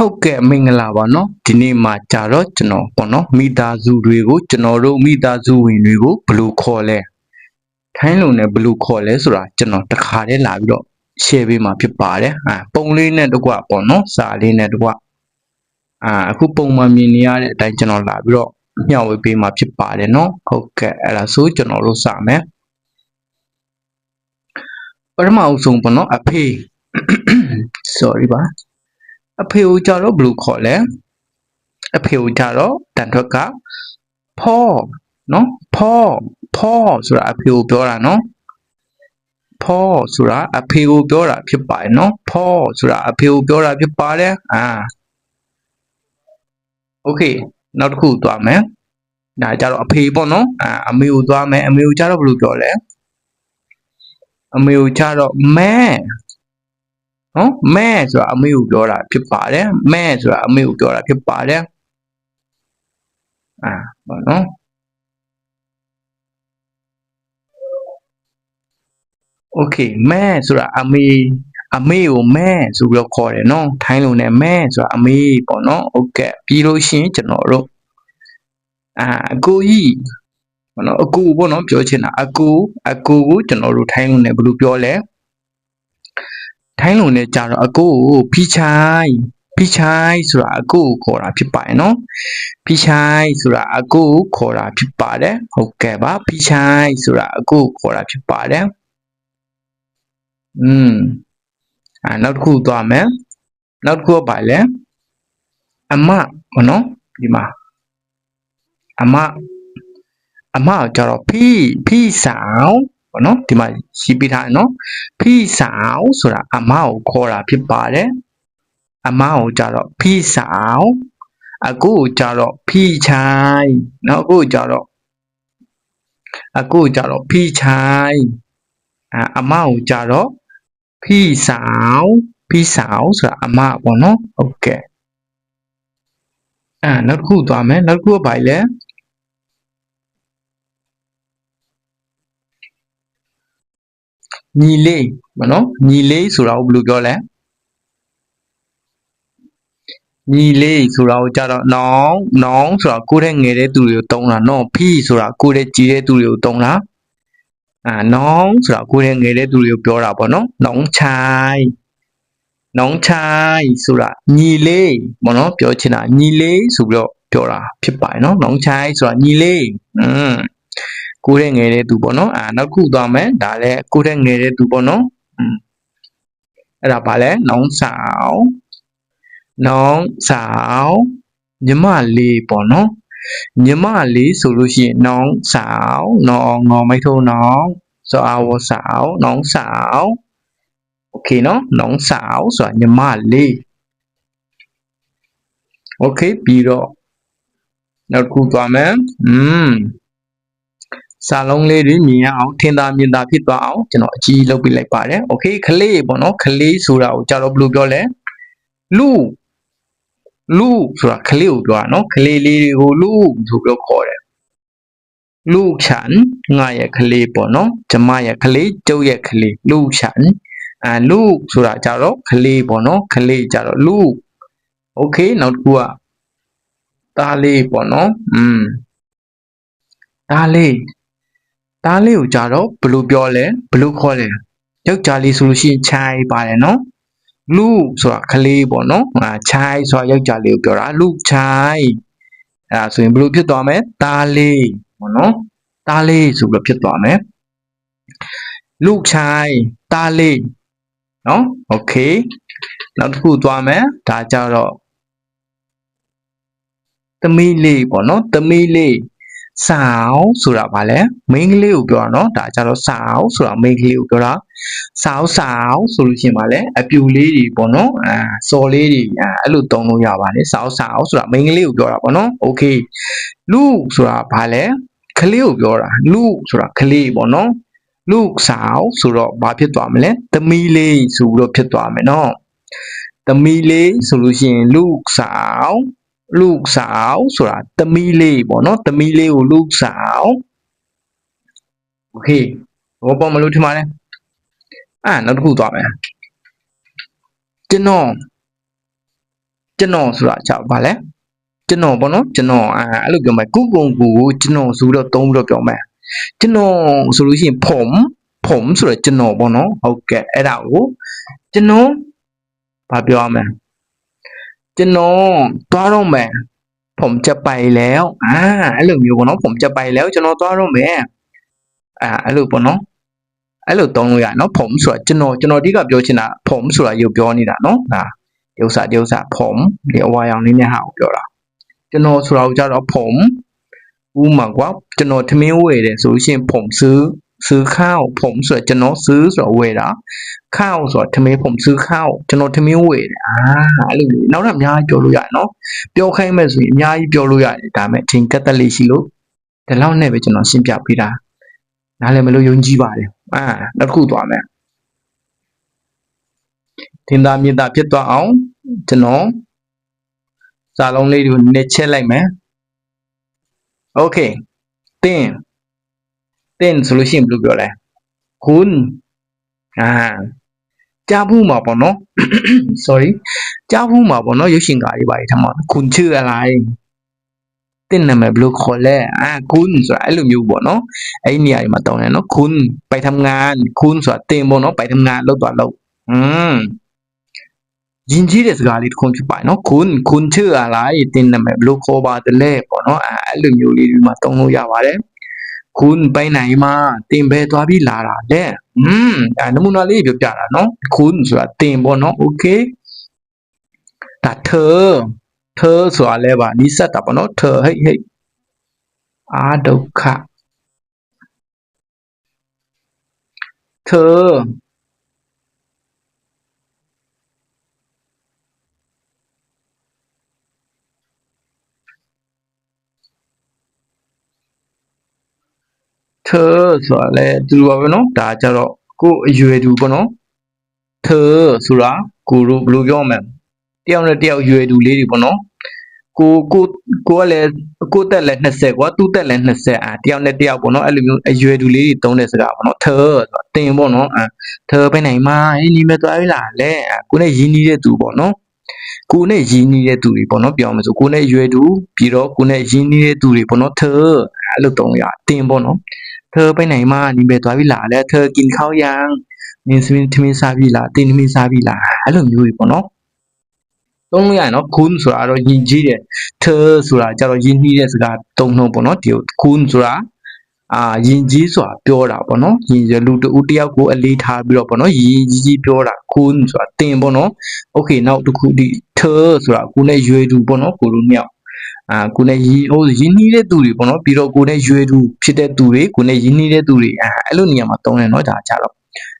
ဟုတ်ကဲ့မင်္ဂလာပါနော်ဒီနေ့မှာကြာတော့ကျွန်တော်ပေါ့နော်မိသားစုတွေကိုကျွန်တော်တို့မိသားစုဝင်တွေကိုဘယ်လိုခေါ်လဲထိုင်းလုံနဲ့ဘယ်လိုခေါ်လဲဆိုတာကျွန်တော်တခါတည်းလာပြီးတော့ share ပေးမှာဖြစ်ပါတယ်အာပုံလေးနဲ့တကွပေါ့နော်စာလေးနဲ့တကွအာအခုပုံမှန်မြင်နေရတဲ့အတိုင်းကျွန်တော်လာပြီးတော့မျှဝေပေးမှာဖြစ်ပါတယ်နော်ဟုတ်ကဲ့အဲ့ဒါဆိုကျွန်တော်တို့စမယ်ပထမအဆုံးပေါ့နော်အဖေ sorry ပါ အဖေကိုကြတော့ဘယ်လိုခေါ်လဲအဖေကိုကြတော့တန်ထွက်ကဖောနော်ဖောဖောဆိုတာအဖေကိုပြောတာနော်ဖောဆိုတာအဖေကိုပြောတာဖြစ်ပါတယ်နော်ဖောဆိုတာအဖေကိုပြောတာဖြစ်ပါတယ်အာโอเคနောက်တစ်ခုသွားမယ်ဒါကြတော့အဖေပေါ့နော်အာအမေကိုသွားမယ်အမေကိုကြတော့ဘယ်လိုပြောလဲအမေကိုကြတော့မဲ နော်မဲဆိုတာအမေကိုပြောတာဖြစ်ပါတယ်မဲဆိုတာအမေကိုပြောတာဖြစ်ပါတယ်အာဘာနော်โอเคမဲဆိုတာအမေအမေကိုမဲဆိုပြီးတော့ခေါ်တယ်နော်ထိုင်းလိုနဲ့မဲဆိုတာအမေပေါ့နော်ဟုတ်ကဲ့ပြီးလို့ရှိရင်ကျွန်တော်တို့အာအကိုကြီးဘောနော်အကူပေါ့နော်ပြောချင်တာအကူအကူကိုကျွန်တော်တို့ထိုင်းလိုနဲ့ဘယ်လိုပြောလဲ ထိုင်းလိုနဲ့ကြတော့အကိုကိုဖိချိုင်းဖိချိုင်းဆိုတာအကိုကိုခေါ်တာဖြစ်ပါတယ်နော်ဖိချိုင်းဆိုတာအကိုကိုခေါ်တာဖြစ်ပါတယ်ဟုတ်ကဲ့ပါဖိချိုင်းဆိုတာအကိုကိုခေါ်တာဖြစ်ပါတယ်อืมอ่าနောက်တစ်ခုသွားမယ်နောက်တစ်ခုကပါလဲအမဘောနော်ဒီမှာအမအမကကြတော့ဖိဖိဆောင် ဘောနော်ဒီမှာရှိပြထားတယ်နော်ဖိဆောင်ဆိုတာအမကိုခေါ်တာဖြစ်ပါတယ်အမကိုကြတော့ဖိဆောင်အကူကိုကြတော့ဖိချိုင်းနောက်အကူကိုကြတော့အကူကိုကြတော့ဖိချိုင်းအာအမကိုကြတော့ဖိဆောင်ဖိဆောင်ဆိုတာအမပေါ့နော်ဟုတ်ကဲ့အာနောက်တစ်ခုသွားမယ်နောက်တစ်ခုကဘာလဲ ညီလေးမနော်ညီလေးဆိုတာကိုဘယ်လိုပြောလဲညီလေးဆိုတာကိုကြတော့နောင်နောင်ဆိုတာကိုယ်တဲ့ငယ်တဲ့သူတွေကိုတုံးတာနော်ဖိဆိုတာကိုယ်တဲ့ကြီးတဲ့သူတွေကိုတုံးတာအာနောင်ဆိုတာကိုယ်တဲ့ငယ်တဲ့သူတွေကိုပြောတာပေါ့နော်နောင်ချိုင်နောင်ချိုင်ဆိုတာညီလေးပေါ့နော်ပြောချင်တာညီလေးဆိုပြီးတော့ပြောတာဖြစ်ပါတယ်နော်နောင်ချိုင်ဆိုတာညီလေးอืม ကိုယ်တဲ့ငယ်တဲ့သူပေါ့နော်အာနောက်ခုသွားမယ်ဒါလည်းကိုယ်တဲ့ငယ်တဲ့သူပေါ့နော်อืมအဲ့ဒါဘာလဲနောင်ဆောင်နောင်ဆောင်ညီမလေးပေါ့နော်ညီမလေးဆိုလို့ရှိရင်น้องสาวน้องงอไม่โทน้องสาวสาวน้องสาวโอเคเนาะน้องสาวဆိုတာညီမလေးโอเคပြီးတော့နောက်တစ်ခုသွားမယ်อืม စာလုံးလေးတွေမြင်ရအောင်ထင်သာမြင်သာဖြစ်သွားအောင်ကျွန်တော်အကြီးလုပ်ပြလိုက်ပါတယ်။ Okay ခလေးပေါ့နော်ခလေးဆိုတာကိုကြာတော့ဘယ်လိုပြောလဲလူလူဆိုတာခလေးကိုပြောတာနော်ခလေးလေးတွေကိုလူဆိုပြီးခေါ်တယ်။လူချန်ငါရဲ့ခလေးပေါ့နော်ကျမရဲ့ခလေးကျုပ်ရဲ့ခလေးလူချန်အဲလူဆိုတာကြာတော့ခလေးပေါ့နော်ခလေးကြာတော့လူ Okay နောက်တစ်ခုကသားလေးပေါ့နော်อืมဒါလေး သားလေးကိုကြတော့ဘယ်လိုပြောလဲဘယ်လိုခေါ်လဲယောက်ျားလေးဆိုလို့ရှိရင်ခြိုင်ပါတယ်နော်လူဆိုတာကလေးပေါ့နော်အာခြိုင်ဆိုတာယောက်ျားလေးကိုပြောတာလူခြိုင်အဲ့ဒါဆိုရင်ဘယ်လိုဖြစ်သွားမလဲသားလေးပေါ့နော်သားလေးဆိုပြီးဖြစ်သွားမယ်လူခြိုင်သားလေးနော်โอเคနောက်တစ်ခုသွားမယ်ဒါကြတော့သမီးလေးပေါ့နော်သမီးလေး ဆောင်းဆိုတာဗာလဲမိန်းကလေးကိုပြောတာနော်ဒါကြတော့ဆောင်းဆိုတာမိန်းကလေးကိုပြောတာဆောင်းဆောင်းဆိုလို့ရှိရင်ဗာလဲအပြူလေးတွေပေါ့နော်အာစော်လေးတွေအာအဲ့လိုတုံးလို့ရပါတယ်ဆောင်းဆောင်းဆိုတာမိန်းကလေးကိုပြောတာပေါ့နော်โอเคလူဆိုတာဗာလဲကလေးကိုပြောတာလူဆိုတာကလေးပေါ့နော်လူဆောင်းဆိုတော့ဘာဖြစ်သွားမလဲသမီးလေးဆိုပြီးတော့ဖြစ်သွားမယ်နော်သမီးလေးဆိုလို့ရှိရင်လူဆောင်း ลูกสาวဆိုတာသမီးလေးပေါ့နော်သမီးလေးကိုลูกสาวโอเคဘောပေါ်မလို့ထင်ပါတယ်อ่าနောက်တစ်ခုသွားမယ်ကျွန်တော် ကျွန်တော်ဆိုတာကြောက်ပါလဲကျွန်တော်ပေါ့နော်ကျွန်တော်အာအဲ့လိုပြောမယ်ကုကုံကူကိုကျွန်တော်ဆိုတော့သုံးပြီးတော့ပြောမယ်ကျွန်တော်ဆိုလို့ရှိရင်ผมผมဆိုတော့ကျွန်တော်ပေါ့နော်ဟုတ်ကဲ့အဲ့ဒါကိုကျွန်တော်ဘာပြောရမလဲ ကျွန်တော်သွားတော့မယ်ผมจะไปแล้วอ่าအဲ့လိုမျိုးပေါ့နော်ผมจะไปแล้วကျွန်တော်သွားတော့မယ်อ่าအဲ့လိုပေါ့နော်အဲ့လိုသုံးလို့ရနော်ผมဆိုတာကျွန်တော်ကျွန်တော်အဓိကပြောချင်တာผมဆိုတာရုပ်ပြောနေတာနော်ဒါဒီဥစ္စာဒီဥစ္စာผมဒီအဝါရောင်လေးနဲ့ဟာကိုပြောတာကျွန်တော်ဆိုတာကိုကြတော့ผมဥမာကွာကျွန်တော်ထမင်းဝယ်တယ်ဆိုလို့ရှိရင်ผมซื้อ ซื้อข้าวผมဆိုတော့ကျွန်တော်ซื้อဆိုတော့ဝယ်တာข้าวဆိုတော့ထမင်းผมซื้อข้าวကျွန်တော်ထမင်းဝယ်တယ်အာအဲ့လိုမျိုးနောက်တော့အများကြီးပြောလို့ရတယ်နော်ပြောခိုင်းမဲ့ဆိုရင်အများကြီးပြောလို့ရတယ်ဒါပေမဲ့အချိန်ကတ်သက်လေးရှိလို့ဒီလောက်နဲ့ပဲကျွန်တော်ရှင်းပြပေးတာနားလည်မလို့ယုံကြည်ပါတယ်အာနောက်တစ်ခုသွားမယ်ထင်သာမြင်သာဖြစ်သွားအောင်ကျွန်တော်စာလုံးလေးတွေကိုနှစ်ချက်လိုက်မယ်โอเคတင်း တင်းဆိုလို့ရှိရင်ဘယ်လိုပြောလဲคุณအာကြားဘူးမှာပေါ့နော် sorry ကြားဘူးမှာပေါ့နော်ရုပ်ရှင်ကားတွေပါထမှာคุณชื่ออะไรတင်းနာမည်ဘယ်လိုခေါ်လဲအာคุณဆိုတာအဲ့လိုမျိုးပေါ့နော်အဲ့ဒီနေရာတွေမှာတောင်းတယ်နော်คุณไปทำงานคุณဆိုတာတင်းပေါ့နော်ไปทำงานလောက်သွားလောက်อืมရင်ကြီးတဲ့စကားလေးတစ်ခုဖြစ်ပါတယ်နော်คุณคุณชื่ออะไรတင်းနာမည်ဘယ်လိုခေါ်ပါတယ်လဲပေါ့နော်အာအဲ့လိုမျိုးလေးတွေမှာတောင်းလို့ရပါတယ် คุณไปไหนมาတင်ဘဲသွားပြီးလာတာတဲ့อืมအဲနမူနာလေးပြောပြတာเนาะคุณဆိုတာတင်ပေါ့เนาะโอเคဒါเธอเธอဆိုတာလဲပါနီးစပ်တာပေါ့เนาะเธอဟိတ်ဟိတ်အာဒုက္ခเธอ ထဆိုတာလည်းသူပါပဲနော်ဒါကြတော့ကိုအရွယ်တူပေါ့နော်ထဆိုတာကိုတို့ဘယ်လိုပြောမလဲတယောက်နဲ့တယောက်အရွယ်တူလေးတွေပေါ့နော်ကိုကိုကိုကလည်းကိုတက်လည်း20ကွာသူ့တက်လည်း20အာတယောက်နဲ့တယောက်ပေါ့နော်အဲ့လိုမျိုးအရွယ်တူလေးတွေသုံးတဲ့စကားပေါ့နော် thơ ဆိုတာတင်ပေါ့နော်အာ thơ ပဲနိုင်မှာအင်းဒီမဲ့သွားပြီလားလဲကိုနဲ့ရင်းနှီးတဲ့သူပေါ့နော် ကိုနဲ့ရင်းနှီးတဲ့သူတွေပေါ့နော်ပြောရမယ်ဆိုကိုနဲ့ရွယ်တူပြီးတော့ကိုနဲ့ရင်းနှီးတဲ့သူတွေပေါ့နော်เธอအဲ့လိုသုံးရတင်ပေါ့နော် เธอไปไหนมานิเบသွားပြီလားလဲเธอกินข้าวยังနင်းစမင်းထမင်းစားပြီလားတင်းထမင်းစားပြီလားအဲ့လိုမျိုးတွေပေါ့နော်သုံးလို့ရရင်နော် kun ဆိုတာတော့ယဉ်ကျေးတယ် th ဆိုတာကျတော့ယဉ်နှီးတဲ့စကားသုံးနှုံးပေါ့နော်ဒီ kun ဆိုတာ အာယဉ်ကျေးဆိုတာပြောတာပေါ့နော်ယဉ်လူတူတယောက်ကိုအလေးထားပြီးတော့ပေါ့နော်ယဉ်ကြီးကြီးပြောတာ kun ဆိုတာတင်ပေါ့နော် okay နောက်တစ်ခုဒီ th ဆိုတာကိုနဲ့ရွေတူပေါ့နော်ကိုလိုမြောက်အာကိုနဲ့ရီဟိုရင်းနှီးတဲ့သူတွေပေါ့နော်ပြီးတော့ကိုနဲ့ရွေတူဖြစ်တဲ့သူတွေကိုနဲ့ရင်းနှီးတဲ့သူတွေအာအဲ့လိုနေရာမှာသုံးတယ်เนาะဒါကြတော့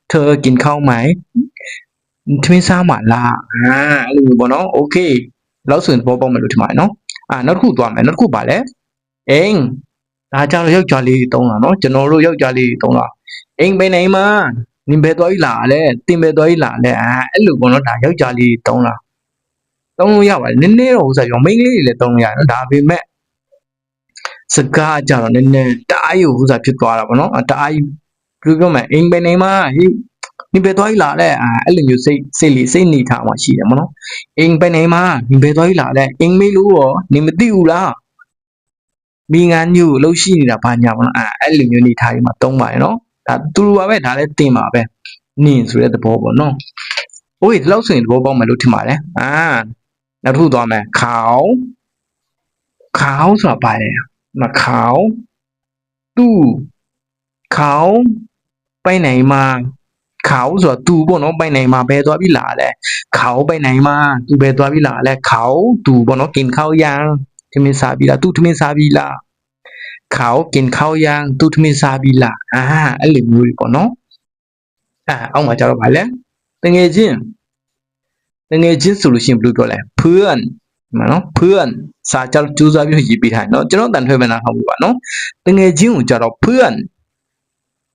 เธอกินข้าวไหมထမင်းစားမှာလားအာအဲ့လိုမျိုးပေါ့နော်โอเคလောက်ဆိုရင်သဘောပေါက်မယ်လို့ထင်ပါတယ်เนาะအာနောက်တစ်ခုသွားမယ်နောက်တစ်ခုပါလဲအိမ် ဒါကြတော့ယောက်ျားလေးတုံးတာနော်ကျွန်တော်တို့ယောက်ျားလေးတုံးတာအိမ်ပဲနေမှာနင်ပဲသွားကြီးလာလဲတင်ပဲသွားကြီးလာလဲအဲ့လိုပေါ့နော်ဒါယောက်ျားလေးတုံးတာတုံးလို့ရပါတယ်နည်းနည်းတော့ဥစားပြောမိန်းကလေးတွေလည်းတုံးလို့ရတယ်နော်ဒါပေမဲ့စကားကြတော့နည်းနည်းတအားယူဥစားဖြစ်သွားတာပေါ့နော်တအားယူဘယ်လိုပြောမလဲအိမ်ပဲနေမှာဟေးနင်ပဲသွားကြီးလာလဲအဲ့လိုမျိုးစိတ်စိတ်လေးစိတ်နေထားမှရှိတယ်မနော်အိမ်ပဲနေမှာနင်ပဲသွားကြီးလာလဲအိမ်မေးလို့ရောနင်မသိဘူးလား မိငန်းညို့လှုပ်ရှိနေတာဘာညာမနော်အာအဲ့လိုမျိုးနေထားရင်မှသုံးပါရနော်ဒါသူလိုပါပဲဒါလည်းတင်ပါပဲနင်းဆိုတဲ့သဘောပေါ့နော်โอ้ยဒီလောက်ဆိုရင်သဘောပေါက်မယ်လို့ထင်ပါတယ်အာနောက်တစ်ခုသွားမယ်ခေါင်းခေါင်းဆိုတာပါလေမခေါင်းသူ့ခေါင်းไปไหนมาเขาဆိုတာသူပေါ့နော်ไปไหนมาဘယ်သွားပြီလားလဲเขาไปไหนมาသူဘယ်သွားပြီလားလဲเขาသူပေါ့နော်กินข้าวยัง ထမင်းစားပြီလားသူထမင်းစားပြီလားเขากินข้าวยังသူထမင်းစားပြီလားအာအဲ့လိုမျိုးတွေပေါ့နော်အာအောက်မှာကျတော့ဗာလဲတငယ်ချင်းတငယ်ချင်းဆိုလို့ရှိရင်ဘယ်လိုပြောလဲเพื่อนမနော်เพื่อนစာကြကြိုးစားပြီးရေးပေးထားတယ်နော်ကျွန်တော်တန်ထွေးမနာဟုတ်ဘူးပါနော်တငယ်ချင်းကိုကြတော့เพื่อน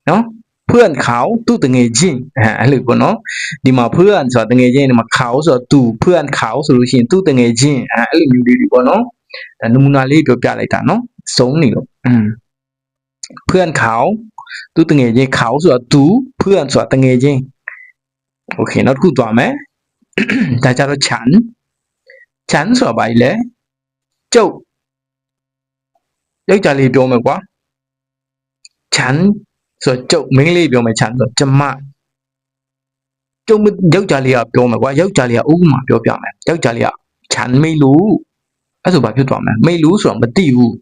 နော်เพื่อนเขาသူ့တငယ်ချင်းအဲအဲ့လိုပေါ့နော်ဒီမှာเพื่อนဆိုတာတငယ်ချင်းဒီမှာเขาဆိုတာသူเพื่อนเขาဆိုလို့ရှိရင်သူ့တငယ်ချင်းအဲအဲ့လိုမျိုးလေးတွေပေါ့နော် ဒါနမူနာလေးပြောပြလိုက်တာနော်စုံနေလို့อืมเพื่อนเขาသူ့တငယ်ချင်းเขาဆိုတာသူเพื่อนဆိုတာတငယ်ချင်းโอเคနောက်တစ်ခုသွားမယ်ဒါကြတော့ ฉัน ချန်ဆိုတာဘာကြီးလဲကျုပ်ယောက်ျားလေးပြောမယ်ကွာချန်ဆိုတော့ကျုပ်မိန်းကလေးပြောမယ်ချန်ဆိုတော့ကျမကျုပ်မယောက်ျားလေးကပြောမယ်ကွာယောက်ျားလေးကဥပမာပြောပြမယ်ယောက်ျားလေးကချန်မိလို့ အဲ့ဆိုဘာဖြစ်သွားမလဲမိလို့ဆိုတော့မသိဘူး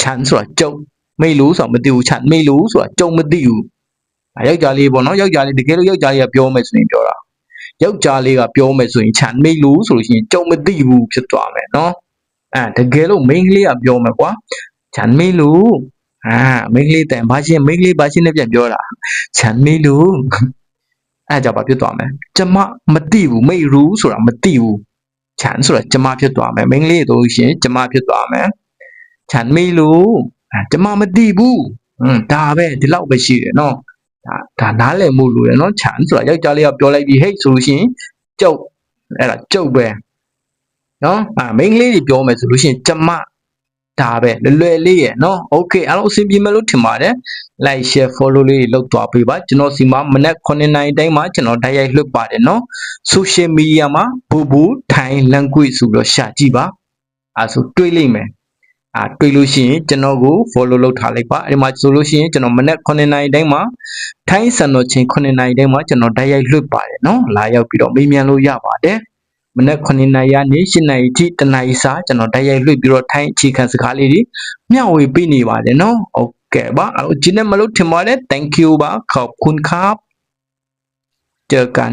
ချန်ဆိုတာကျုပ်မိလို့ဆိုတော့မသိဘူးချန်မိလို့ဆိုတာကျုံမသိဘူးအဲယောက်ျားလေးပေါ့နော်ယောက်ျားလေးတကယ်လို့ယောက်ျားလေးကပြောမယ်ဆိုရင်ပြောတာယောက်ျားလေးကပြောမယ်ဆိုရင်ချန်မိလို့ဆိုလို့ရှိရင်ကျုံမသိဘူးဖြစ်သွားမယ်နော်အဲတကယ်လို့မိန်းကလေးကပြောမယ်ကွာချန်မိလို့အာမိန်းကလေးတန်ဘာရှင်းမိန်းကလေးဘာရှင်းနဲ့ပြန်ပြောတာချန်မိလို့အဲကြောင့်ဘာဖြစ်သွားမလဲကျမမသိဘူးမိရူဆိုတာမသိဘူး ချန်ဆိုတာကျမဖြစ်သွားမယ်မိန်းကလေးတို့ရှင်ကျမဖြစ်သွားမယ်ချန်မိလို့အဲကျမမသိဘူးဟွန်းဒါပဲဒီလောက်ပဲရှိတယ်နော်ဒါဒါနားလည်မှုလို့ရနော်ခြံဆိုတာယောက်ျားလေးကပြောလိုက်ပြီးဟိတ်ဆိုလို့ရှိရင်ကျုပ်အဲ့ဒါကျုပ်ပဲနော်အာမိန်းကလေးတွေပြောမယ်ဆိုလို့ရှိရင်ကျမ ဒါပဲလွယ်လွယ်လေးရယ်နော် okay အားလုံးအဆင်ပြေမယ်လို့ထင်ပါတယ် like share follow လေးလောက်သွားပေးပါကျွန်တော်စီမှာမနက်9:00နာရီတိုင်းမှာကျွန်တော်ဓာတ်ရိုက်လွှတ်ပါတယ်နော် social media မှာဘူဘူထိုင် language ဆိုပြီးတော့ရှာကြည့်ပါအားဆိုတွေးလိမ့်မယ်အာတွေ့လို့ရှိရင်ကျွန်တော်ကို follow လုပ်ထားလိုက်ပါအဲဒီမှာဆိုလို့ရှိရင်ကျွန်တော်မနက်9နာရီတိုင်းမှာထိုင်းစံတော်ချိန်9နာရီတိုင်းမှာကျွန်တော်ဓာတ်ရိုက်လွှတ်ပါတယ်နော်လာရောက်ပြီးတော့မေးမြန်းလို့ရပါတယ် မနေ့9နာရီကနေ10နာရီထိတနာရီစာကျွန်တော်တိုက်ရိုက်လွတ်ပြီးတော့ထိုင်းအခြေခံစကားလေးတွေမျှဝေပေးနေပါတယ်နော်โอเคပါအဲ့ဒီနေ့မလို့ထင်ပါတယ် thank you ပါขอบคุณครับเจอกัน